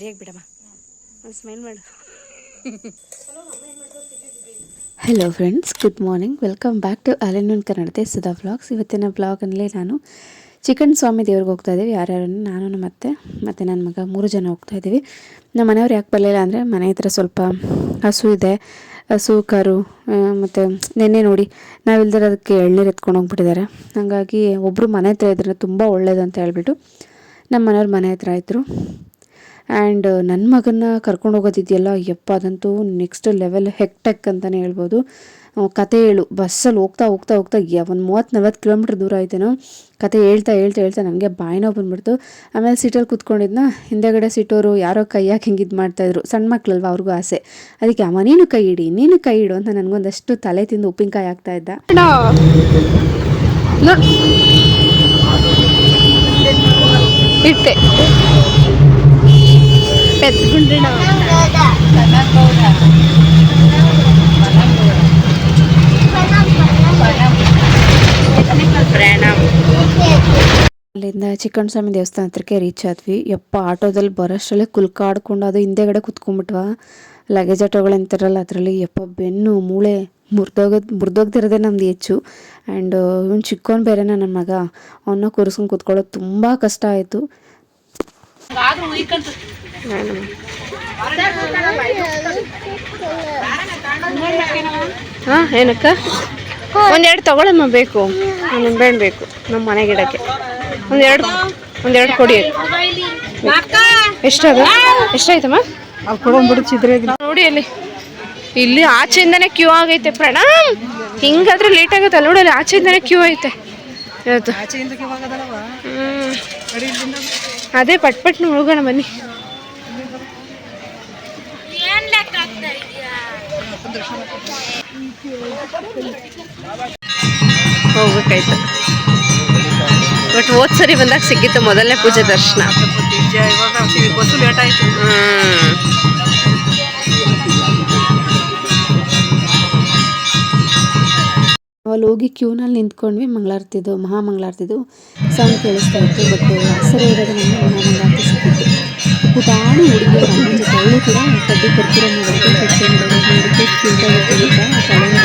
ಸರಿಯಾಗಿ ಬಿಡಮ್ಮ. ಸ್ಮೈಲ್ ಮಾಡು. Hello friends good morning welcome back to ಅಲೆನೂನ್ ಕನ್ನಡತೆ Sudha vlogs ಇವತ್ತಿನ ವ್ಲಾಗಲ್ಲಿ ನಾನು ಚಿಕನ್ ಸ್ವಾಮಿ ದೇವ್ರಿಗೆ ಹೋಗ್ತಾ ಇದ್ದೀವಿ. ಯಾರ್ಯಾರನ್ನು ನಾನು ನಮ್ಮ ಅತ್ತೆ ಮತ್ತು ನನ್ನ ಮಗ ಮೂರು ಜನ ಹೋಗ್ತಾ ಇದ್ದೀವಿ. ನಮ್ಮ ಮನೆಯವ್ರು ಯಾಕೆ ಬರಲಿಲ್ಲ ಅಂದರೆ ಮನೆ ಹತ್ರ ಸ್ವಲ್ಪ ಹಸು ಇದೆ. ಹಸು, ಕರು ಮತ್ತು ನೆನ್ನೆ ನೋಡಿ ನಾವಿಲ್ದರೆ ಅದಕ್ಕೆ ಎಳ್ನೀರು ಎತ್ಕೊಂಡು ಹೋಗ್ಬಿಟ್ಟಿದ್ದಾರೆ. ಹಾಗಾಗಿ ಒಬ್ಬರು ಮನೆ ಹತ್ರ ಇದ್ರೆ ತುಂಬ ಒಳ್ಳೇದು ಅಂತ ಹೇಳ್ಬಿಟ್ಟು ನಮ್ಮ ಮನೆಯವ್ರ ಮನೆ ಹತ್ರ ಇದ್ದರು ಆ್ಯಂಡ್ ನನ್ನ ಮಗನ್ನ ಕರ್ಕೊಂಡು ಹೋಗೋದಿದೆಯಲ್ಲ ಯಪ್ಪ ಅದಂತೂ ನೆಕ್ಸ್ಟ್ ಲೆವೆಲ್ ಹೆಕ್ಟೆಕ್ ಅಂತಲೇ ಹೇಳ್ಬೋದು. ಕತೆ ಹೇಳು ಬಸ್ಸಲ್ಲಿ ಹೋಗ್ತಾ ಹೋಗ್ತಾ ಹೋಗ್ತಾ ಒಂದು ಮೂವತ್ತು ನಲ್ವತ್ತು ಕಿಲೋಮೀಟ್ರ್ ದೂರ ಆಯ್ತೇನೋ? ಕತೆ ಹೇಳ್ತಾ ಹೇಳ್ತಾ ಹೇಳ್ತಾ ನನಗೆ ಬಾಯಿನೋ ಬಂದ್ಬಿಡ್ತು. ಆಮೇಲೆ ಸೀಟಲ್ಲಿ ಕೂತ್ಕೊಂಡಿದ್ನ ಹಿಂದೆಗಡೆ ಸೀಟೋರು ಯಾರೋ ಕೈ ಹಾಕಿ ಹಿಂಗೆ ಇದು ಮಾಡ್ತಾಯಿದ್ರು ಸಣ್ಣ ಮಕ್ಕಳಲ್ವ ಅವ್ರಿಗೂ ಆಸೆ. ಅದಕ್ಕೆ ಅಮ್ಮ ನೀನು ಕೈ ಇಡಿ ನೀನು ಕೈ ಇಡು ಅಂತ ನನಗೊಂದಷ್ಟು ತಲೆ ತಿಂದು ಉಪ್ಪಿನಕಾಯಿ ಆಗ್ತಾ ಇದ್ದ. ಇಟ್ಟೆ. ಎತ್ಕೊಂಡ್ರಿ ನಾವು ಅಲ್ಲಿಂದ ಚಿಕ್ಕಣ್ಣ ಸ್ವಾಮಿ ದೇವಸ್ಥಾನ ಹತ್ರಕ್ಕೆ ರೀಚ್ ಆದ್ವಿ ಯಪ್ಪ ಆಟೋದಲ್ಲಿ ಬರೋಷ್ಟರಲ್ಲೇ ಕುಲ್ಕಾಡ್ಕೊಂಡು ಅದು ಹಿಂದೆಗಡೆ ಕುತ್ಕೊಂಡ್ಬಿಟ್ವ ಲಗೇಜ್ ಆಟೋಗಳು ಅಂತಾರಲ್ಲ ಅದರಲ್ಲಿ ಯಪ್ಪ ಬೆನ್ನು ಮೂಳೆ ಮುರಿದೋಗೋದು ಮುರಿದೋಗ್ದಿರೋದೇ ನಮ್ದು ಹೆಚ್ಚು ಆ್ಯಂಡ್ ಇವನು ಚಿಕ್ಕವನು ಬೇರೆನ ನನ್ನ ಮಗ ಅವನ್ನ ಕೂರಿಸ್ಕೊಂಡು ಕೂತ್ಕೊಳ್ಳೋದು ತುಂಬ ಕಷ್ಟ ಆಯಿತು ಹಾಂ, ಏನಕ್ಕ? ಒಂದೆರಡು ತಗೊಳಮ್ಮ ಬೇಕು. ನಿಂಬೆಹಣ್ಣು ಬೇಕು, ನಮ್ಮ ಮನೆ ಗಿಡಕ್ಕೆ. ಒಂದೆರಡು ಒಂದೆರಡು ಕೊಡಿ. ಎಷ್ಟದು ಎಷ್ಟಾಯ್ತಮ್ಮ? ನೋಡಿ ಅಲ್ಲಿ. ಇಲ್ಲಿ ಆಚೆಯಿಂದನೇ ಕ್ಯೂ ಆಗೈತೆ ಪ್ರಣಾಮ್ ಹಿಂಗಾದ್ರೆ ಲೇಟ್ ಆಗುತ್ತೆ ನೋಡಿ ಅಲ್ಲಿ ಆಚೆಯಿಂದನೇ ಕ್ಯೂ ಐತೆ. ಇವತ್ತು. ಅದೇ ಪಟ್ ಪಟ್ ಹೋಗೋಣ ಬನ್ನಿ. ಹೋಗ್ಬೇಕಾಯ್ತು. ಬಟ್ ಹೋದ್ ಸರಿ ಬಂದಾಗ ಸಿಕ್ಕಿತ್ತು ಮೊದಲನೇ ಪೂಜೆ ದರ್ಶನ. ಹ್ಮ್. ಅಲ್ಲಿ ಹೋಗಿ ಕ್ಯೂನಲ್ಲಿ ನಿಂತ್ಕೊಂಡ್ವಿ ಮಂಗಳಾರತಿದು ಮಹಾಮಂಗಳಾರತಿದು ಸೌಂಡ್ ಕೇಳಿಸ್ತಾ ಇತ್ತು ಬಟ್ ಸರಿ ಇರೋದು ನಮಗೆ ಮಹಾಮಂಗಳಾರತಿ ಸಿಕ್ಕಿತ್ತು. ಪುಟಾಣಿ ಹುಡುಗಿ ಅಮ್ಮನ ಜೊತೆ ಅವಳು ಕೂಡ ಕಡ್ಡಿ ಕೊಡ್ತೀರ ತಲೆನ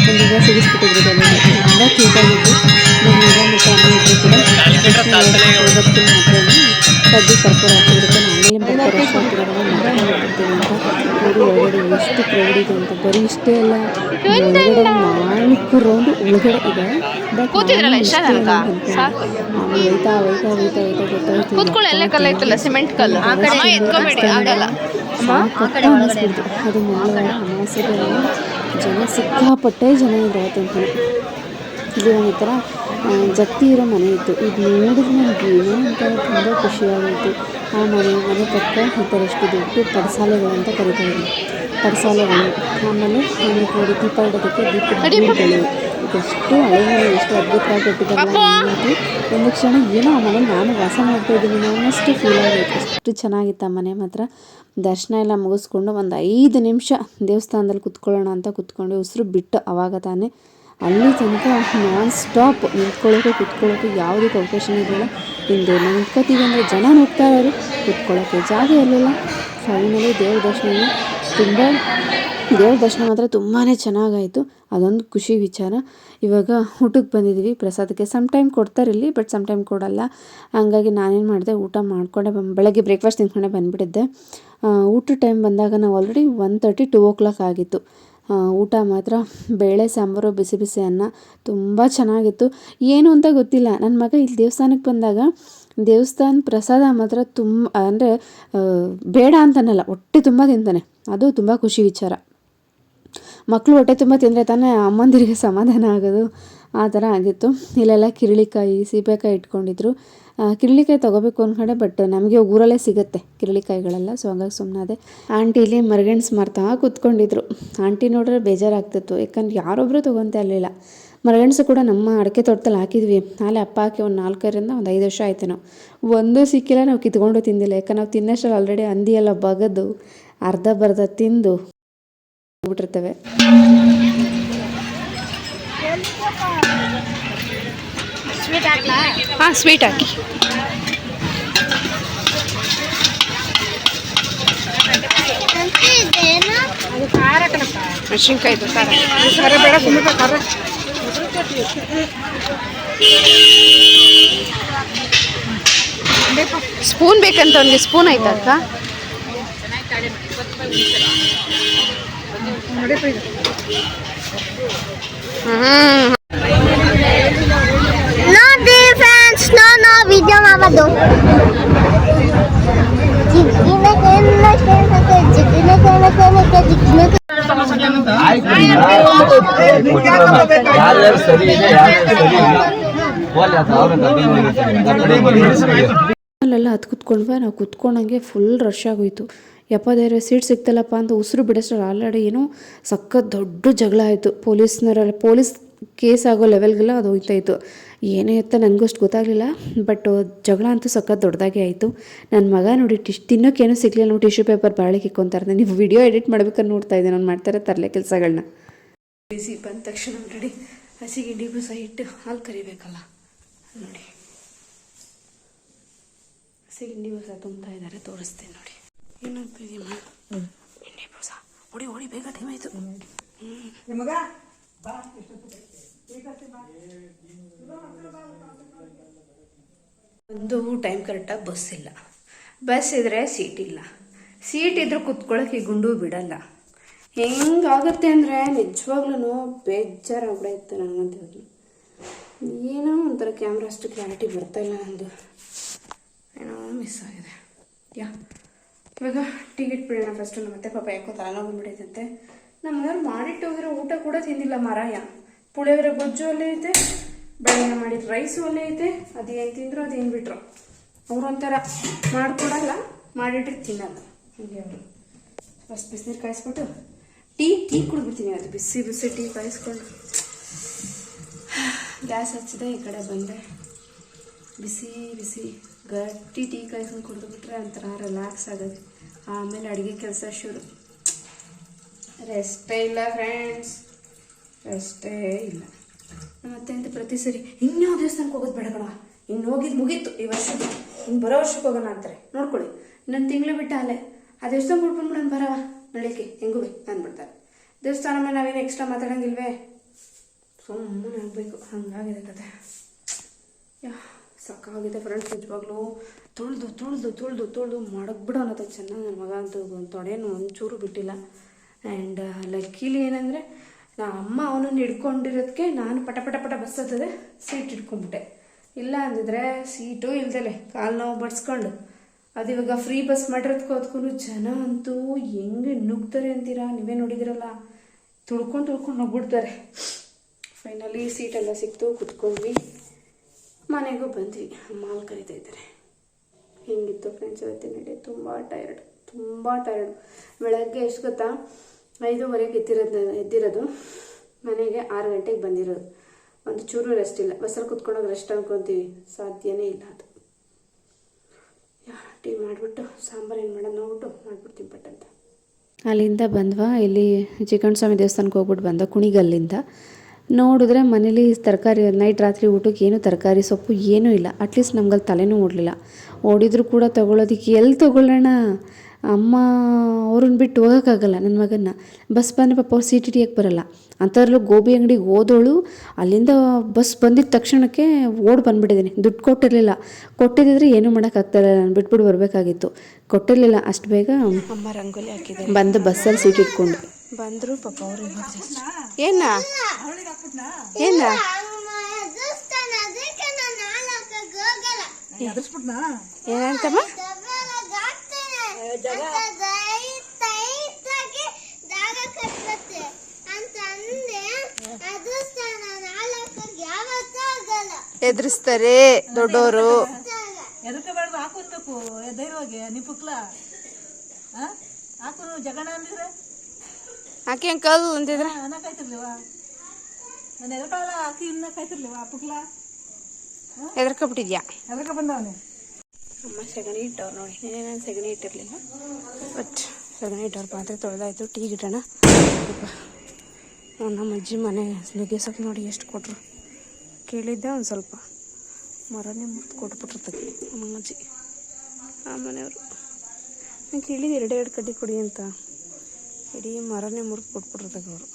ಒಂದು ಈಗ ಸಿಗಿಸ್ಬಿಟ್ಟಿದ್ರು ತುಂಬ ನಮ್ಮ ಮಗ ಮತ್ತು ಅಮ್ಮ ಇಬ್ಬರು ಕೂಡ ಕಡ್ಡಿ ಕರ್ಪೂರ ಆಮೇಲೆ ಬರ್ತಾರೆ ಎಷ್ಟು ಹಾಕಿರೋದು ಮಾಡ್ಕೊಂಡ್ಬಿಡ್ತೀವಿ ಅಂತ ನೋಡಿ ಒಳಗಡೆ ಎಷ್ಟು ಕ್ರೌಡ್ ಇದೆ ಅಂತ ಬರೀ ಇಷ್ಟೇ ಅಲ್ಲ. ಒಳಗಡೆ ನಾಲ್ಕು ರೌಂಡ್ ಒಳಗಡೆ ಇದೆ. ಬಟ್ ಕೂತಿದ್ರಲ್ಲ ಇಷ್ಟ ನನಗ ಆಮೇಲೆ ಹೋಯ್ತಾ ಹೋಯ್ತಾ ಹೋಯ್ತಾ ಹೋಯ್ತಾ ಗೊತ್ತಾಯ್ತು ಕೂತ್ಕೊಳ್ಳಿ ಎಲ್ಲೇ ಕಲ್ಲು ಐತಲ್ಲ ಸಿಮೆಂಟ್ ಕಲ್ಲು. ಎತ್ಕೋಬೇಡಿ ಆಗಲ್ಲ. ಅನ್ನಿಸ್ಬಿಡ್ತು ಅದು ಮಂಗಳವಾರ ಜನ ಸಿಕ್ಕಾಪಟ್ಟೆ ಜನ ಇದೆ ಇಲ್ಲಿ ಒಂದು ಥರ ಜಗ್ತಿ ಜತ್ತಿ ಇರೋ ಮನೆ ಇತ್ತು. ಇದು ನೋಡಿದ್ರೆ ನನಗೆ ಏನೋ ಒಂಥರ ತುಂಬ ಖುಷಿಯಾಗೋಯಿತು ಆ ಮನೆ ಮನೆ ಪಕ್ಕ ಈ ಥರ ಎಷ್ಟು ದೊಡ್ಡ ಪಡಸಾಲೆಗಳು ಅಂತ ಕರಿತಾ ಇದ್ವಿ ಪಡಸಾಲೆಗಳು ಆಮೇಲೆ ಆಮೇಲೆ ನೋಡಿ ದೀಪ ಇಡೋದಕ್ಕೆ ದೀಪ ದೀಪಗಳು ಎಷ್ಟು ಹಳೆ ಮನೆ ಎಷ್ಟು ಅದ್ಭುತವಾಗಿ ಕೊಟ್ಟಿದ್ದಾರೆ ಅನ್ನೋದು ಒಂದು ಕ್ಷಣ ಏನೋ ಆ ಮನೆ ನಾನು ವಾಸ ಮಾಡ್ತಾ ಇದ್ದೀನಿ. ಅಷ್ಟು ಫೀಲ್ ಆಗಬೇಕು. ಅಷ್ಟು ಚೆನ್ನಾಗಿತ್ತು ಆ ಮನೆ ಮಾತ್ರ. ದರ್ಶನ ಎಲ್ಲ ಮುಗಿಸ್ಕೊಂಡು ಒಂದು ಐದು ನಿಮಿಷ ದೇವಸ್ಥಾನದಲ್ಲಿ ಕುತ್ಕೊಳ್ಳೋಣ ಅಂತ ಕುತ್ಕೊಂಡು ಉಸಿರು ಬಿಟ್ಟು ಅವಾಗ ತಾನೇ ಅಲ್ಲಿ ತನಕ ನಾನ್ ಸ್ಟಾಪ್ ನಿಂತ್ಕೊಳ್ಳೋಕೆ, ಕುತ್ಕೊಳ್ಳೋಕೆ ಯಾವುದಕ್ಕೆ ಅವಕಾಶ ಇರಲಿಲ್ಲ. ಹಿಂದೆ ನಿಂತ್ಕೋತೀವಿ ಅಂದರೆ ಜನ ಹೋಗ್ತಾ ಇರೋರು ಕುತ್ಕೊಳ್ಳೋಕ್ಕೆ ಜಾಗ ಇರಲಿಲ್ಲ. ಫೈನಲಿ ದೇವ್ರ ದರ್ಶನ. ತುಂಬ, ದೇವ್ರ ದರ್ಶನ ಮಾತ್ರ ತುಂಬಾ ಚೆನ್ನಾಗಾಯಿತು. ಅದೊಂದು ಖುಷಿ ವಿಚಾರ. ಇವಾಗ ಊಟಕ್ಕೆ ಬಂದಿದ್ದೀವಿ. ಪ್ರಸಾದಕ್ಕೆ ಸಮ್ ಟೈಮ್ ಕೊಡ್ತಾರೆ ಇಲ್ಲಿ ಬಟ್ ಸಮ್ ಟೈಮ್ ಕೊಡಲ್ಲ. ಹಾಗಾಗಿ ನಾನೇನು ಮಾಡಿದೆ, ಊಟ ಮಾಡಿಕೊಂಡೆ, ಬಂದು, ಬೆಳಗ್ಗೆ ಬ್ರೇಕ್ಫಾಸ್ಟ್ ತಿಂದ್ಕೊಂಡೆ ಬಂದುಬಿಟ್ಟಿದ್ದೆ. ಊಟದ ಟೈಮ್ ಬಂದಾಗ ನಾವು already one thirty two o'clock ಆಗಿತ್ತು. ಊಟ ಮಾತ್ರ, ಬೇಳೆ, ಸಾಂಬಾರು, ಬಿಸಿ ಬಿಸಿ ಅನ್ನ ತುಂಬ ಚೆನ್ನಾಗಿತ್ತು. ಏನು ಅಂತ ಗೊತ್ತಿಲ್ಲ. ನನ್ನ ಮಗ ಇಲ್ಲಿ ದೇವಸ್ಥಾನಕ್ಕೆ ಬಂದಾಗ ದೇವಸ್ಥಾನ ಪ್ರಸಾದ ಮಾತ್ರ ತುಂಬ ಅಂದರೆ ಬೇಡ ಅಂತನಲ್ಲ, ಹೊಟ್ಟೆ ತುಂಬ ತಿಂತಾನೆ. ಅದು ತುಂಬ ಖುಷಿ ವಿಚಾರ. ಮಕ್ಕಳು ಹೊಟ್ಟೆ ತುಂಬ ತಿಂದರೆ ತಾನೇ ಅಮ್ಮಂದಿರಿಗೆ ಸಮಾಧಾನ ಆಗೋದು? ಆ ಥರ ಆಗಿತ್ತು. ಇಲ್ಲೆಲ್ಲ ಕಿರಳಿಕಾಯಿ, ಸೀಬೆಕಾಯಿ ಇಟ್ಕೊಂಡಿದ್ರು. ಕಿರಳಿಕಾಯಿ ತೊಗೋಬೇಕು ಅಂದ್ಕೊಂಡೆ ಬಟ್ ನಮಗೆ ಊರಲ್ಲೇ ಸಿಗುತ್ತೆ ಕಿರಳಿಕಾಯಿಗಳೆಲ್ಲ ಸೊ ಹಂಗಾಗಿ ಸುಮ್ಮನಾದೆ ಆಂಟಿ ಇಲ್ಲಿ ಮರಗೆಣ್ಸು ಮಾರ್ತಾ ಕೂತ್ಕೊಂಡಿದ್ರು. ಆಂಟಿ ನೋಡಿದ್ರೆ ಬೇಜಾರಾಗ್ತಿತ್ತು, ಯಾಕಂದ್ರೆ ಯಾರೊಬ್ಬರು ತೊಗೊತಾ ಇರಲಿಲ್ಲ. ಮರಗೆಣಸು ಕೂಡ ನಮ್ಮ ಅಡಿಕೆ ತೋಟದಲ್ಲಿ ಹಾಕಿದ್ವಿ. ನಾಳೆ ಅಪ್ಪ ಹಾಕಿ ಒಂದು ನಾಲ್ಕರಿಂದ ಒಂದು ಐದು ವರ್ಷ ಆಯ್ತು ನಾವು ಒಂದು ಸಿಕ್ಕಿಲ್ಲ, ನಾವು ಕಿತ್ಕೊಂಡು ತಿಂದಿಲ್ಲ. ಯಾಕಂದ್ರೆ ನಾವು ತಿನ್ನೋಷ್ಟ್ರಲ್ಲಿ ಆಲ್ರೆಡಿ ಹಂದಿ ಎಲ್ಲ ಬಗದು, ಅರ್ಧ ಬರ್ಧ ತಿಂದು ಬಿಟ್ಟಿರ್ತೇವೆ ಸ್ವೀಟ್ ಹಾಕ್ಲಾ ಹಾಂ ಸ್ವೀಟ್ ಹಾಕಿ ಮೆಣಸಿನ್ಕಾಯ್ದು ಖಾರ ಖಾರ ಬೇಡ ಸುಮ್ಮನೆ ಖಾರ ಸ್ಪೂನ್ ಬೇಕಂತ ಅವನಿಗೆ ಸ್ಪೂನ್ ಆಯ್ತಾ ಅಕ್ಕ ಹ್ಮ್ ನೋಡಿ ಫ್ರೆಂಡ್ಸ್ ನಾನು ವಿಡಿಯೋ ಮಾಡೋದು ಜಿಗ್ಗಿನ ಕೆನ್ನ ಕೆನ್ನಕ್ಕೆ ಜಿಗ್ಗಿನ ಕೆನ್ನ ಕೆನ್ನಕ್ಕೆ ಜಿಗ್ಗಿನ ಯಾರ್ಯಾರು ಸರಿ ಇದೆ ಸರಿ ಇಲ್ಲ ಅಲ್ಲೆಲ್ಲ ಹತ್ತು ಕುತ್ಕೊಂಡ್ವ. ನಾವು ಕುತ್ಕೊಂಡಂಗೆ ಫುಲ್ ರಶ್ ಆಗೋಯ್ತು. ಯಪ್ಪ ಸೀಟ್ ಸಿಗ್ತಲ್ಲಪ್ಪ ಅಂತ ಉಸಿರು ಬಿಡಿಸ್ರು ಆಲ್ರೆಡಿ ಏನೋ ಸಖತ್ ದೊಡ್ಡ ಜಗಳ ಆಯಿತು. ಪೊಲೀಸ್ನವರೆಲ್ಲ, ಪೊಲೀಸ್ ಕೇಸ್ ಆಗೋ ಲೆವೆಲ್ಗೆಲ್ಲ ಅದು ಹೋಗ್ತಾ ಇತ್ತು. ಏನೇ ಇತ್ತು ನನಗೂ ಅಷ್ಟು ಗೊತ್ತಾಗಲಿಲ್ಲ ಬಟ್ ಜಗಳ ಅಂತೂ ಸಖತ್ ದೊಡ್ಡದಾಗೆ ಆಯಿತು. ನನ್ನ ಮಗ ನೋಡಿ ಟಿಶ್ ತಿನ್ನೋಕ್ಕೇನೂ ಸಿಗಲಿಲ್ಲ ನೋಡಿ ಟಿಶ್ಯೂ ಪೇಪರ್ ಬಾಳಿಗೆ ಇಕ್ಕೊಂತಾರೆ ನೀವು ವಿಡಿಯೋ ಎಡಿಟ್ ಮಾಡ್ಬೇಕಾದ್ರೆ ನೋಡ್ತಾ ಇದ್ದೆ ನಾನು ಮಾಡ್ತಾರೆ ತರಲೆ ಕೆಲಸಗಳನ್ನ ಬಿಸಿ ಬಂದ ತಕ್ಷಣ ನೋಡಿ ಹಸಿಗೆ ಗಿಂಡಿ ಸಹ ಇಟ್ಟು ಹಾಲು ಕರಿಬೇಕಲ್ಲ. ನೋಡಿ. ಸಿಗಂಡಿ ಬಸ ತುಂಬ್ತಾ ಇದ್ದಾರೆ ತೋರಿಸ್ತೀನಿ ನೋಡಿ. ಏನಾಗ್ತಿದೆಯಮ್ಮ ಎಣ್ಣೆ ಬಸ ಹೊಡಿ ಹೊಡಿ ಬೇಗ ಟೈಮ್ ಆಯ್ತು ಒಂದು ಟೈಮ್ ಕರೆಕ್ಟಾಗಿ ಬಸ್ ಇಲ್ಲ. ಬಸ್ ಇದ್ರೆ ಸೀಟ್ ಇಲ್ಲ. ಸೀಟ್ ಇದ್ರೆ ಕುತ್ಕೊಳ್ಳೋಕೆ ಗುಂಡು ಬಿಡಲ್ಲ. ಹೆಂಗಾಗುತ್ತೆ ಅಂದರೆ ನಿಜವಾಗ್ಲೂ ಬೇಜಾರಾಗ್ಬಿಡೈತೆ ಹೇಳಿ ಏನೋ ಒಂಥರ ಕ್ಯಾಮ್ರಾ ಅಷ್ಟು ಕ್ಲಾರಿಟಿ ಬರ್ತಾ ಇಲ್ಲ ನಂದು. ಏನೋ ಮಿಸ್ ಆಗಿದೆ. ಯಾ, ಇವಾಗ ಟಿಕೆಟ್ ಬಿಡೋಣ ಫಸ್ಟು ಮತ್ತೆ ಪಾಪ ಯಾಕೋ ತಲೆನೋವು ಬಂದ್ಬಿಡೈತಂತೆ ಮನೆಯವ್ರು ಮಾಡಿಟ್ಟು ಹೋಗಿರೋ ಊಟ ಕೂಡ ತಿಂದಿಲ್ಲ ಮಾರಾಯ. ಪುಳಿಯೋಗರೆ ಗೊಜ್ಜು ಅಲ್ಲೇ ಐತೆ ಬೆಳಗ್ಗೆ ಮಾಡಿದ ರೈಸು ಅಲ್ಲೇ ಐತೆ ಅದೇನು ತಿಂದ್ರು ಅದು ಬಿಟ್ರು. ಅವ್ರು ಒಂಥರ ಮಾಡಿಕೊಡಲ್ಲ, ಮಾಡಿಟ್ರೆ ತಿನ್ನಲ್ಲ. ಹೀಗೆ ಅವರು. ಫಸ್ಟ್ ಬಿಸಿನೀರು ಕಾಯಿಸ್ಬಿಟ್ಟು ಟೀ ಟೀ ಕುಡಿದ್ಬಿಡ್ತೀನಿ ಅದು ಬಿಸಿ ಬಿಸಿ ಟೀ ಕಾಯಿಸ್ಕೊಂಡು. ಗ್ಯಾಸ್ ಹಚ್ಚಿದೆ, ಈ ಕಡೆ ಬಂದೆ. ಬಿಸಿ ಬಿಸಿ, ಗಟ್ಟಿ ಟೀ ಕಾಯಿಸ್ಕೊಂಡು ಕುಡಿದ್ಬಿಟ್ರೆ ಒಂಥರ ರಿಲ್ಯಾಕ್ಸ್ ಆಗೋದು ಆಮೇಲೆ ಅಡುಗೆ ಕೆಲಸ ಶುರು. ರೆಸ್ಟೇ ಇಲ್ಲ ಫ್ರೆಂಡ್ಸ್ ರೆಸ್ಟೇ ಇಲ್ಲ. ಮತ್ತೆ ಅಂತ ಪ್ರತಿ ಸರಿ ಇನ್ಯಾವ ದೇವಸ್ಥಾನಕ್ಕೆ ಹೋಗೋದು ಬೇಡ ಕಣವ ಇನ್ನು ಹೋಗಿದ್ದು ಮುಗೀತು ಈ ವರ್ಷ. ಇನ್ನು ಬರೋ ವರ್ಷಕ್ಕೆ ಹೋಗೋಣ ಅಂತಾರೆ. ನೋಡ್ಕೊಳ್ಳಿ. ಇನ್ನೊಂದು ತಿಂಗಳು ಬಿಟ್ಟ ಅಲ್ಲೇ. ಆ ದೇವಸ್ಥಾನ ಬಿಡೋಣ ಬರವ. ಹೆಂಗೂ ನಾನು ಅಂದ್ಬಿಡ್ತಾರೆ. ದೇವಸ್ಥಾನ ಮೇಲೆ ನಾವೇನು ಎಕ್ಸ್ಟ್ರಾ ಮಾತಾಡಂಗಿಲ್ವೇ? ಸುಮ್ಮನೆ ಆಗಬೇಕು. ಹಂಗಾಗಿದೆ ಕತೆ. ಯಾ ಸಾಕಾಗಿದೆ ಫ್ರೆಂಡ್ಸ್ ನಿಜವಾಗ್ಲೂ. ತುಳ್ದು ತುಳ್ದು ತುಳ್ದು ತುಳ್ದು ಮಡಗ್ಬಿಡೋ ಅನ್ನೋದು ಚೆನ್ನಾಗಿ ನನ್ನ ಮಗ ಅಂತ ತೊಡೆನೂ ಒಂಚೂರು ಬಿಟ್ಟಿಲ್ಲ. ಆ್ಯಂಡ್ ಲಕ್ಕೀಲಿ ಏನಂದರೆ ನಾ ಅಮ್ಮ ಅವನನ್ನು ಹಿಡ್ಕೊಂಡಿರೋದಕ್ಕೆ ನಾನು ಪಟ ಪಟ ಪಟ ಬಸ್ ಹತ್ತದೆ ಸೀಟ್ ಹಿಡ್ಕೊಂಬಿಟ್ಟೆ ಇಲ್ಲ ಅಂದಿದ್ರೆ ಸೀಟು ಇಲ್ದಲೆ, ಕಾಲು ನೋವು ಬಡ್ಸ್ಕೊಂಡು. ಅದು ಇವಾಗ ಫ್ರೀ ಬಸ್ ಮಾಡಿರೋದಕ್ಕೆ ಜನ ಅಂತೂ ಹೆಂಗೆ ನುಗ್ತಾರೆ ಅಂತೀರಾ, ನೀವೇ ನೋಡಿದಿರಲ್ಲ. ತುಳ್ಕೊಂಡು ತುಳ್ಕೊಂಡು ನುಗ್ಬಿಡ್ತಾರೆ. ಫೈನಲಿ ಸೀಟೆಲ್ಲ ಸಿಕ್ತು, ಕುತ್ಕೊಂಡ್ವಿ. ಮನೆಗೂ ಬಂದ್ವಿ. ಮಾಲ್ ಕರಿತಾ ಇದ್ದಾರೆ. ಹಿಂಗಿತ್ತು ಫ್ರೆಂಡ್ಸ್ ಇವತ್ತಿನ ತುಂಬ ಟಯರ್ಡ್ ತುಂಬ ಟಯರ್ಡ್ ಬೆಳಗ್ಗೆ ಎಷ್ಟು ಗೊತ್ತಾ? ಐದೂವರೆಗೆ ಎದ್ದಿರೋದು ಎದ್ದಿರೋದು. ಮನೆಗೆ ಆರು ಗಂಟೆಗೆ ಬಂದಿರೋದು. ಒಂದು ಚೂರು ರೆಸ್ಟ್ ಇಲ್ಲ. ಬಸ್ಸಲ್ಲಿ ಕುತ್ಕೊಂಡೋಗಿ ರೆಸ್ಟ್ ಅನ್ಕೊತೀವಿ. ಸಾಧ್ಯನೇ ಇಲ್ಲ ಅದು. ಟೀ ಮಾಡಿಬಿಟ್ಟು, ಸಾಂಬಾರು ಏನು ಮಾಡೋದು ನೋಡ್ಬಿಟ್ಟು ಮಾಡಿಬಿಡ್ತೀನಿ ಬಟ್ ಅಂತ. ಅಲ್ಲಿಂದ ಬಂದ್ವಾ. ಇಲ್ಲಿ ಚಿಕ್ಕಣ್ಣ ಸ್ವಾಮಿ ದೇವಸ್ಥಾನಕ್ಕೆ ಹೋಗ್ಬಿಟ್ಟು ಬಂದ ಕುಣಿಗಲ್ಲಿಂದ. ನೋಡಿದ್ರೆ ಮನೇಲಿ ತರಕಾರಿ, ನೈಟ್ ರಾತ್ರಿ ಊಟಕ್ಕೆ ಏನು ತರಕಾರಿ, ಸೊಪ್ಪು ಏನೂ ಇಲ್ಲ. ಅಟ್ಲೀಸ್ಟ್ ನಮ್ಗಲ್ಲಿ ತಲೆನೂ ಓಡಲಿಲ್ಲ ಓಡಿದ್ರು ಕೂಡ ತೊಗೊಳೋದಕ್ಕೆ ಎಲ್ಲಿ ತೊಗೊಳ್ಳೋಣ? ಅಮ್ಮ ಅವ್ರನ್ನ ಬಿಟ್ಟು ಹೋಗೋಕ್ಕಾಗಲ್ಲ ನನ್ನ ಮಗನ್ನ. ಬಸ್ ಬಂದರೆ ಪಾಪ ಅವ್ರು ಸೀಟ್ ಹಿಡಿಯೋಕ್ಕೆ ಬರಲ್ಲ. ಅಂಥದ್ರಲ್ಲೂ ಗೋಬಿ ಅಂಗಡಿಗೆ ಹೋದವಳು ಅಲ್ಲಿಂದ ಬಸ್ ಬಂದಿದ್ದ ತಕ್ಷಣಕ್ಕೆ ಓಡ್ ಬಂದ್ಬಿಟ್ಟಿದ್ದೀನಿ. ದುಡ್ಡು ಕೊಟ್ಟಿರಲಿಲ್ಲ. ಕೊಟ್ಟಿದ್ದಿದ್ರೆ ಏನೂ ಮಾಡೋಕ್ಕಾಗ್ತಾಯಿರಲಿಲ್ಲ ನಾನು ಬಿಟ್ಬಿಟ್ಟು ಬರಬೇಕಾಗಿತ್ತು. ಕೊಟ್ಟಿರಲಿಲ್ಲ ಅಷ್ಟು ಬೇಗ ಅಮ್ಮ ರಂಗೋಲಿ ಹಾಕಿದೆ ಬಂದು ಬಸ್ಸಲ್ಲಿ ಸೀಟ್ ಇಟ್ಕೊಂಡು. ಬಂದರು ಪಾಪ ಅವರು. ಏನ? ಏನ? ಏನಂತಮ್ಮ ಜಾಗ. ದೊಡ್ಡೋರು ಅಂತ ಅಂದೆ ಅದೃಷ್ಟಾನ ನಾಲ್ಕಾಗಿ ಯಾವತ್ತೂ ಆಗಲ್ಲ. ಎದುರಿಸ್ತಾರೆ ದೊಡ್ಡವರು ಎದಕ್ಕಬಾರ್ದು ಹಾಕೊಂತಕ್ಕು ಧೈರ್ಯವಾಗಿ ನಿಪುಕ್ಲ ಹಾಕು ಜಗಣ ಅಂದಿದ್ರೆ? ಆಕೆ ಅಂಕಲ್ ಅಂತಿದ್ರ ಅನ್ನ ಕಾಯ್ತಿರ್ಲಿವ? ನಾನು ಎದಕ್ಕಾಗಲ್ಲ ಹಾಕಿ ಇನ್ನ ಕಾಯ್ತಿರ್ಲಿವ ಅಪ್ಪಕ್ಲ ಹೆದರ್ಕೊಬಿಟ್ಟಿದ್ಯಾ ಎದಕ್ಕ ಬಂದವನೆ? ಅಮ್ಮ ಸಗಣಿ ಇಟ್ಟವ್ರು ನೋಡಿ. ನೆನೆ ನಾನು ಸಗಣಿ ಇಟ್ಟಿರಲಿಲ್ಲ. ಬಟ್ ಸಗಣಿ ಇಟ್ಟವ್ರು ಪಾತ್ರೆ ತೊಳೆದಾಯ್ತು, ಟೀ ಗಿಡಣ ನಮ್ಮ ಅಜ್ಜಿ ಮನೆ ನುಗ್ಗೆ ಸೊಪ್ಪು ನೋಡಿ ಎಷ್ಟು ಕೊಟ್ಟರು ಕೇಳಿದ್ದೆ ಒಂದು ಸ್ವಲ್ಪ. ಮರನೇ ಮುರಿದು ಕೊಟ್ಬಿಟ್ಟಿರ್ತದೆ ಅಜ್ಜಿ. ಆ ಮನೆಯವರು. ನಾನು ಕೇಳಿದ್ದೆ ಎರಡು ಎರಡು ಕಡ್ಡಿ ಕೊಡಿ ಅಂತ. ಇಡೀ ಮರನೇ ಮುರಿದು ಕೊಟ್ಬಿಟ್ಟಿರ್ತದೆ ಅವರು.